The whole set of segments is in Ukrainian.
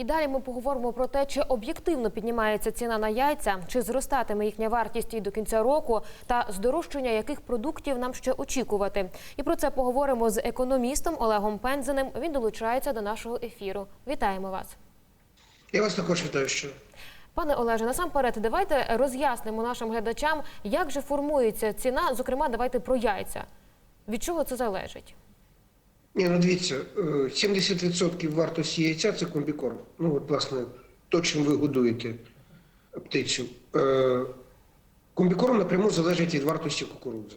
І далі ми поговоримо про те, чи об'єктивно піднімається ціна на яйця, чи зростатиме їхня вартість і до кінця року, та здорожчання яких продуктів нам ще очікувати. І про це поговоримо з економістом Олегом Пензеним. Він долучається до нашого ефіру. Вітаємо вас. Я вас також вітаю ще. Пане Олеже, насамперед, давайте роз'яснимо нашим глядачам, як же формується ціна. Зокрема, давайте про яйця. Від чого це залежить? Ні, ну дивіться, е, 70% вартості яйця це комбікорм. Ну, от, власне, то, чим ви годуєте птицю. Е, Комбікорм напряму залежить від вартості кукурудзи.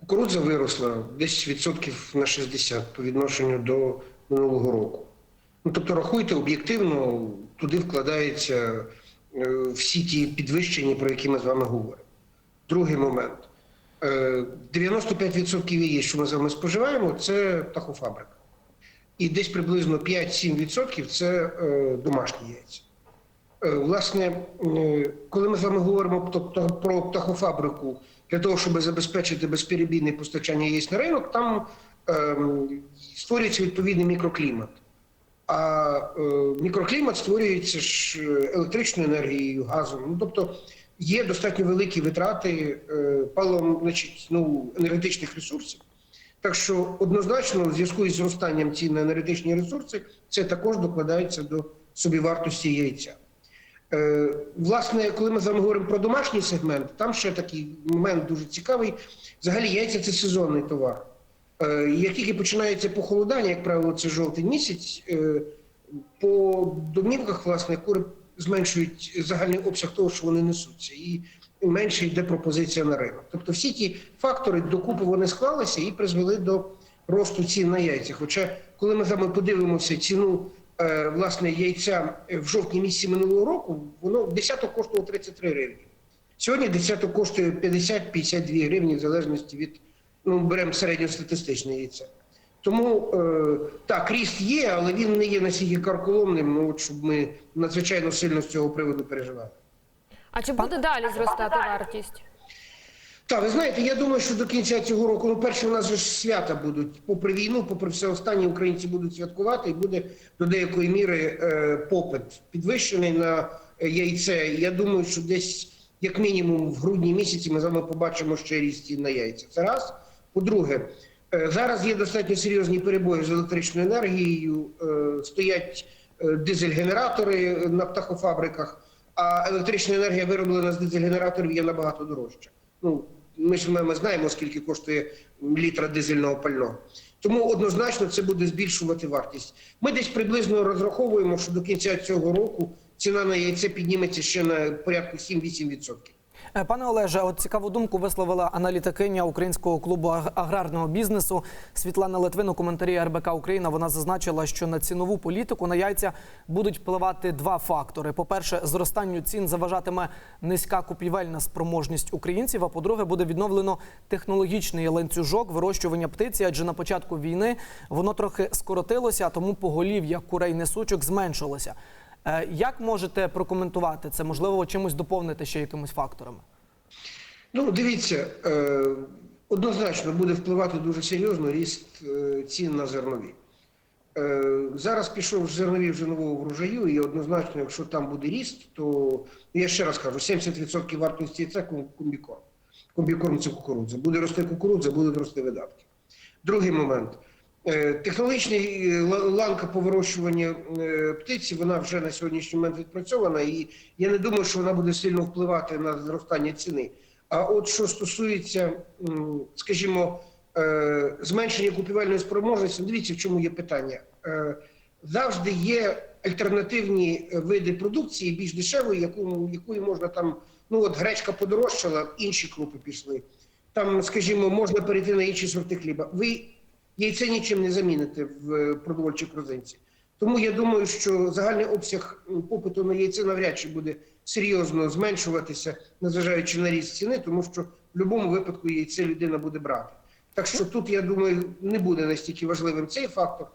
Кукурудза виросла десь відсотків на 60 по відношенню до минулого року. Ну, тобто, рахуйте, об'єктивно туди вкладаються е, всі ті підвищення, про які ми з вами говоримо. Другий момент. Е, 95% яєць, що ми з вами споживаємо, це птахофабрика. І десь приблизно 5-7% це е, домашні яйця. Е, Власне, е, коли ми з вами говоримо про птахофабрику для того, щоб забезпечити безперебійне постачання яєць на ринок, там ем, створюється відповідний мікроклімат. А е, мікроклімат створюється ж е, електричною енергією, газом. Ну, тобто є достатньо великі витрати е, паливом, значить, ну, енергетичних ресурсів. Так що однозначно, в зв'язку із зростанням цін на енергетичні ресурси, це також докладається до собівартості яйця. Е, власне, коли ми з вами говоримо про домашній сегмент, там ще такий момент дуже цікавий. Взагалі, яйця це сезонний товар. Е, Як тільки починається похолодання, як правило, це жовтий місяць, е, по домівках, власне, кури зменшують загальний обсяг того, що вони несуться, і менше йде пропозиція на ринок. Тобто всі ті фактори докупи вони склалися і призвели до росту цін на яйця. Хоча, коли ми з вами подивимося ціну е, власне яйця в жовтні місяці минулого року, воно десяток коштувало 33 гривні. Сьогодні десяток коштує 50-52 гривні, в залежності від ну, беремо середньостатистичне яйце. Тому е, так, ріст є, але він не є настільки карколомним, ну, от, щоб ми надзвичайно сильно з цього приводу переживали. А чи буде далі зростати вартість? Так, ви знаєте, я думаю, що до кінця цього року, ну, перше, у нас же ж свята будуть. Попри війну, попри все останнє, українці будуть святкувати, і буде до деякої міри е, попит підвищений на яйце. Я думаю, що десь, як мінімум, в грудні місяці ми з вами побачимо ще ріст на яйця. Це раз. По-друге, зараз є достатньо серйозні перебої з електричною енергією, е, стоять е, дизель-генератори на птахофабриках, а електрична енергія, вироблена з дизель-генераторів, є набагато дорожча. Ну, ми ж ми знаємо, скільки коштує літра дизельного пального. Тому однозначно це буде збільшувати вартість. Ми десь приблизно розраховуємо, що до кінця цього року ціна на яйце підніметься ще на порядку 7-8%. Е, Пане Олеже, от цікаву думку висловила аналітикиня українського клубу аграрного бізнесу Світлана Литвин у коментарі РБК Україна. Вона зазначила, що на цінову політику на яйця будуть впливати два фактори: по-перше, зростанню цін заважатиме низька купівельна спроможність українців. А по-друге, буде відновлено технологічний ланцюжок вирощування птиці, адже на початку війни воно трохи скоротилося, а тому поголів'я курей несучок зменшилося. Е, Як можете прокоментувати це? Можливо, чимось доповнити ще якимось факторами? Ну, дивіться, е, однозначно буде впливати дуже серйозно ріст е, цін на зернові. Зараз пішов зернові вже нового врожаю, і однозначно, якщо там буде ріст, то я ще раз кажу, 70% вартості це комбікорм. Комбікорм це кукурудза. Буде рости кукурудза, будуть рости видатки. Другий момент. Е, Технологічний е, ланка по вирощуванню е, птиці, вона вже на сьогоднішній момент відпрацьована, і я не думаю, що вона буде сильно впливати на зростання ціни. А от що стосується, скажімо, зменшення купівельної спроможності, дивіться, в чому є питання. Завжди є альтернативні види продукції, більш дешевої, яку, якої можна там, ну от гречка подорожчала, інші крупи пішли. Там, скажімо, можна перейти на інші сорти хліба. Ви яйце нічим не заміните в е, продовольчій корзинці. Тому я думаю, що загальний обсяг попиту на яйце навряд чи буде серйозно зменшуватися, незважаючи на ріст ціни, тому що в будь-якому випадку яйце людина буде брати. Так що тут, я думаю, не буде настільки важливим цей фактор.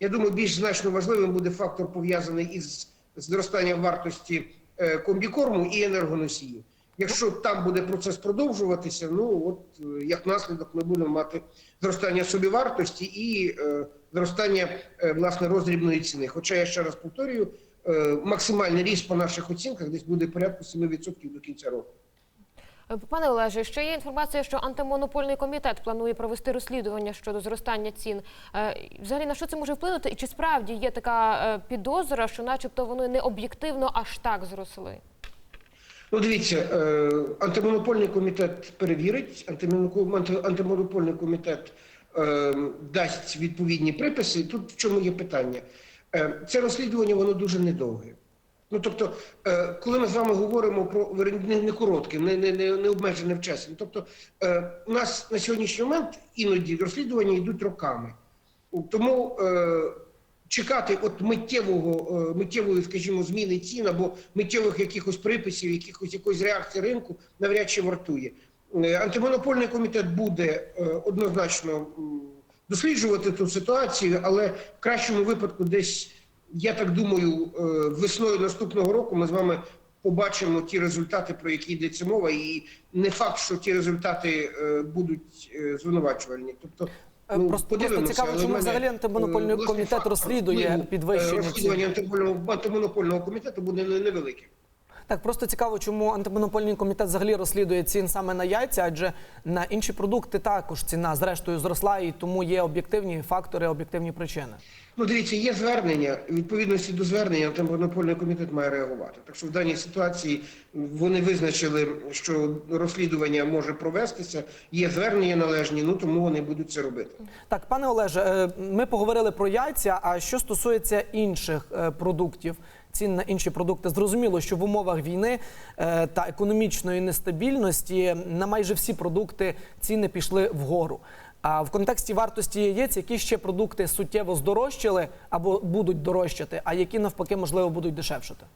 Я думаю, більш значно важливим буде фактор пов'язаний із зростанням вартості е, комбікорму і енергоносіїв. Якщо там буде процес продовжуватися, ну от е, як наслідок ми будемо мати зростання собівартості і е, зростання е, власне роздрібної ціни. Хоча я ще раз повторюю, е, максимальний ріст по наших оцінках десь буде порядку 7% до кінця року. Е, Пане Олеже, ще є інформація, що антимонопольний комітет планує провести розслідування щодо зростання цін. Е, Взагалі на що це може вплинути? І чи справді є така підозра, що, начебто, вони не об'єктивно аж так зросли? Ну, дивіться, е, антимонопольний комітет перевірить, антимонопольний комітет е, дасть відповідні приписи. Тут в чому є питання? Е, це розслідування воно дуже недовге. Ну тобто, коли ми з вами говоримо про не, не коротке, не, не, не, не обмежене в часі. Тобто, у нас на сьогоднішній момент іноді розслідування йдуть роками. Тому чекати от миттєвого, е, миттєвої, скажімо, зміни цін або миттєвих якихось приписів, якихось якоїсь реакції ринку навряд чи вартує. Е, Антимонопольний комітет буде е, однозначно досліджувати ту ситуацію, але в кращому випадку, десь я так думаю, весною наступного року ми з вами побачимо ті результати, про які йдеться мова, і не факт, що ті результати будуть звинувачувальні. Тобто Е, просто- просто цікаво, чому мене, взагалі антимонопольний е, комітет розслідує е, підвищення розслідування антимонопольного, комітету буде не- невелике. Так, просто цікаво, чому антимонопольний комітет взагалі розслідує цін саме на яйця, адже на інші продукти також ціна зрештою зросла, і тому є об'єктивні фактори, об'єктивні причини. Ну, дивіться, є звернення. Відповідності до звернення антимонопольний комітет має реагувати. Так що в даній ситуації вони визначили, що розслідування може провестися. Є звернення належні, ну тому вони будуть це робити. Так, пане Олеже, е, ми поговорили про яйця. А що стосується інших е, продуктів, цін на інші продукти, зрозуміло, що в умовах війни е, та економічної нестабільності на майже всі продукти ціни пішли вгору. А в контексті вартості яєць, які ще продукти суттєво здорожчали або будуть дорожчати, а які навпаки можливо будуть дешевшати?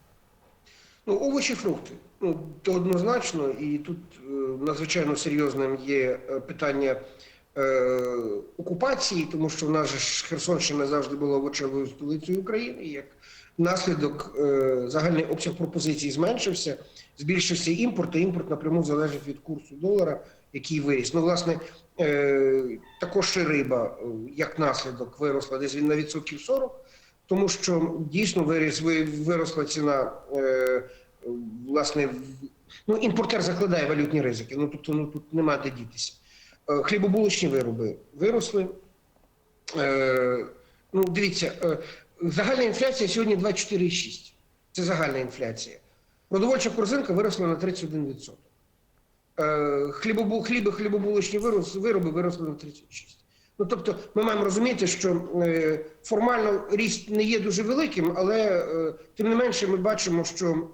Ну, овочі, фрукти. Ну, то однозначно, і тут е, надзвичайно серйозним є е, питання е, окупації, тому що в нас Херсонщина завжди була овочевою столицею України. Як наслідок е, загальний обсяг пропозицій зменшився, збільшився імпорт, і імпорт напряму залежить від курсу долара, який виріс. Ну, власне, е, також і риба, як наслідок, виросла десь він на відсотків 40 тому що дійсно виріс, ви- виросла ціна. Власне, ну, імпортер закладає валютні ризики. Ну тобто ну, тут нема де дітися. Е, хлібобулочні вироби виросли. Е, ну, дивіться, е, загальна інфляція сьогодні 24,6. Це загальна інфляція. Продовольча корзинка виросла на 31%. Е, хлібобу, хліби, хлібобулочні вироби виросли на 36%. Ну, тобто, ми маємо розуміти, що формально ріст не є дуже великим, але тим не менше ми бачимо, що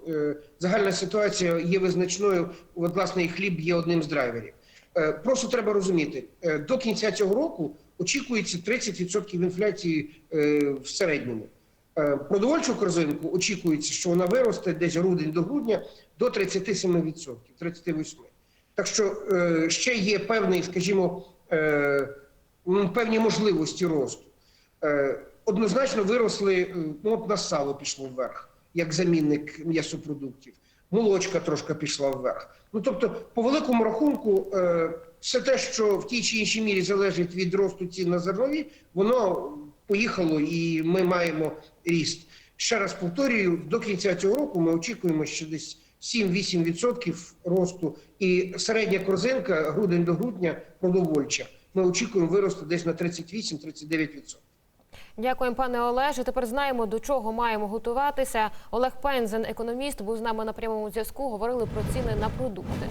загальна ситуація є визначною. От, власне, і хліб є одним з драйверів. Е, просто треба розуміти, е, до кінця цього року очікується 30% інфляції е, в середньому. Продовольчу корзинку очікується, що вона виросте десь грудень до грудня до 37%, 38%. Так що ще є певний, скажімо, певні можливості росту. Однозначно виросли, ну от на сало пішло вверх, як замінник м'ясопродуктів. Молочка трошки пішла вверх. Ну тобто, по великому рахунку, е, все те, що в тій чи іншій мірі залежить від росту цін на зернові, воно поїхало і ми маємо ріст. Ще раз повторюю, до кінця цього року ми очікуємо ще десь 7-8% росту. І середня корзинка грудень до грудня продовольча. Ми очікуємо виросту десь на 38-39%. Дякуємо, пане Олеже. Тепер знаємо, до чого маємо готуватися. Олег Пензен, економіст, був з нами на прямому зв'язку. Говорили про ціни на продукти.